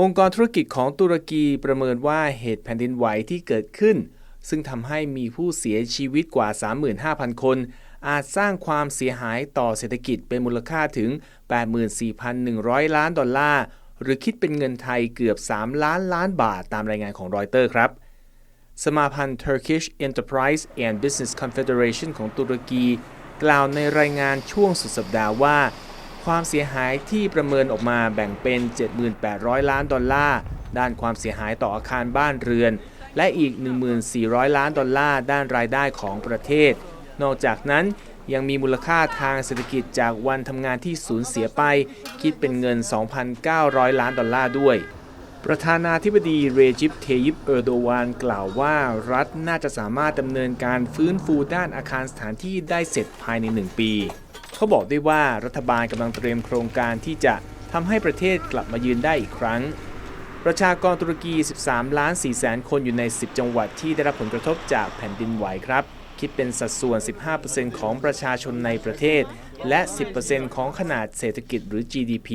องค์กรธุรกิจของตุรกีประเมินว่าเหตุแผ่นดินไหวที่เกิดขึ้น ซึ่งทำให้มีผู้เสียชีวิตกว่า 35,000 คน อาจสร้างความเสียหายต่อเศรษฐกิจเป็นมูลค่าถึง 84,100 ล้านดอลลาร์หรือคิดเป็นเงินไทยเกือบ 3 ล้านล้านบาทตามรายงานของรอยเตอร์ครับ สมาพันธ์ Turkish Enterprise and Business Confederation ของตุรกี กล่าวในรายงานช่วงสุดสัปดาห์ว่า ความเสียหายที่ประเมินออกมาแบ่งเป็น 7,800 ล้านดอลลาร์ด้านความเสียหายต่ออาคารบ้านเรือน และอีก 1,400 ล้านดอลลาร์ด้านรายได้ของประเทศ นอกจากนั้นยังมีมูลค่าทางเศรษฐกิจจากวันทำงานที่สูญเสียไป คิดเป็นเงิน 2,900 ล้านดอลลาร์ด้วย ประธานาธิบดีเรจิปเทยิปเออร์โดวานกล่าวว่ารัฐน่าจะสามารถดำเนินการฟื้นฟูด้านอาคารสถานที่ได้เสร็จภายใน 1 ปี เขาบอกด้วยว่ารัฐบาลกำลังเตรียมโครงการที่จะทำให้ประเทศกลับมายืนได้อีกครั้ง ประชากรตุรกี 13 ล้าน 4 แสนคนอยู่ใน 10 จังหวัดที่ได้รับผลกระทบจากแผ่นดินไหวครับ คิดเป็นสัดส่วน 15%ของประชาชนในประเทศ และ 10%ของขนาดเศรษฐกิจหรือ GDP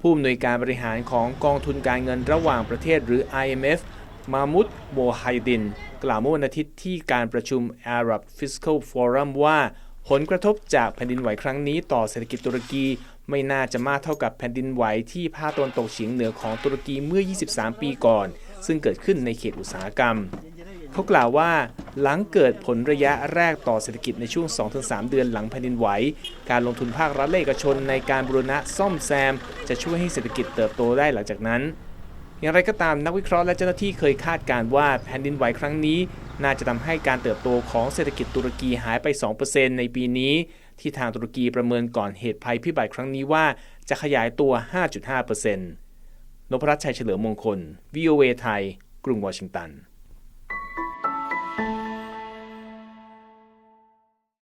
ผู้อำนวยการบริหารของกองทุนการเงินระหว่างประเทศหรือ IMF มามุดโมไฮดิน กล่าวเมื่อวันอาทิตย์ที่การประชุม Arab Fiscal Forum ว่า ผลกระทบจากแผ่นดินไหวครั้งนี้ต่อเศรษฐกิจตุรกีไม่น่าจะมากเท่ากับแผ่นดินไหวที่ภาคตะวันตกเฉียงเหนือของตุรกีเมื่อ 23 ปีก่อน ซึ่งเกิดขึ้นในเขตอุตสาหกรรม เขากล่าวว่าหลังเกิดผลระยะแรกต่อเศรษฐกิจในช่วง 2-3 เดือนหลังแผ่นดินไหว การลงทุนภาครัฐและเอกชนในการบูรณะซ่อมแซม จะช่วยให้เศรษฐกิจเติบโตได้หลังจากนั้น อย่างไรก็ตามนักวิเคราะห์และเจ้าหน้าที่เคยคาดการณ์ว่าแผ่นดินไหวครั้งนี้ น่าจะทำให้การเติบโตของเศรษฐกิจตุรกีหายไป 2%ในปีนี้ ที่ทางตุรกีประเมินก่อนเหตุภัยพิบัติครั้งนี้ว่าจะขยายตัว 5.5%นพรัชชัยเฉลิมมงคล VOA ไทย กรุงวอชิงตัน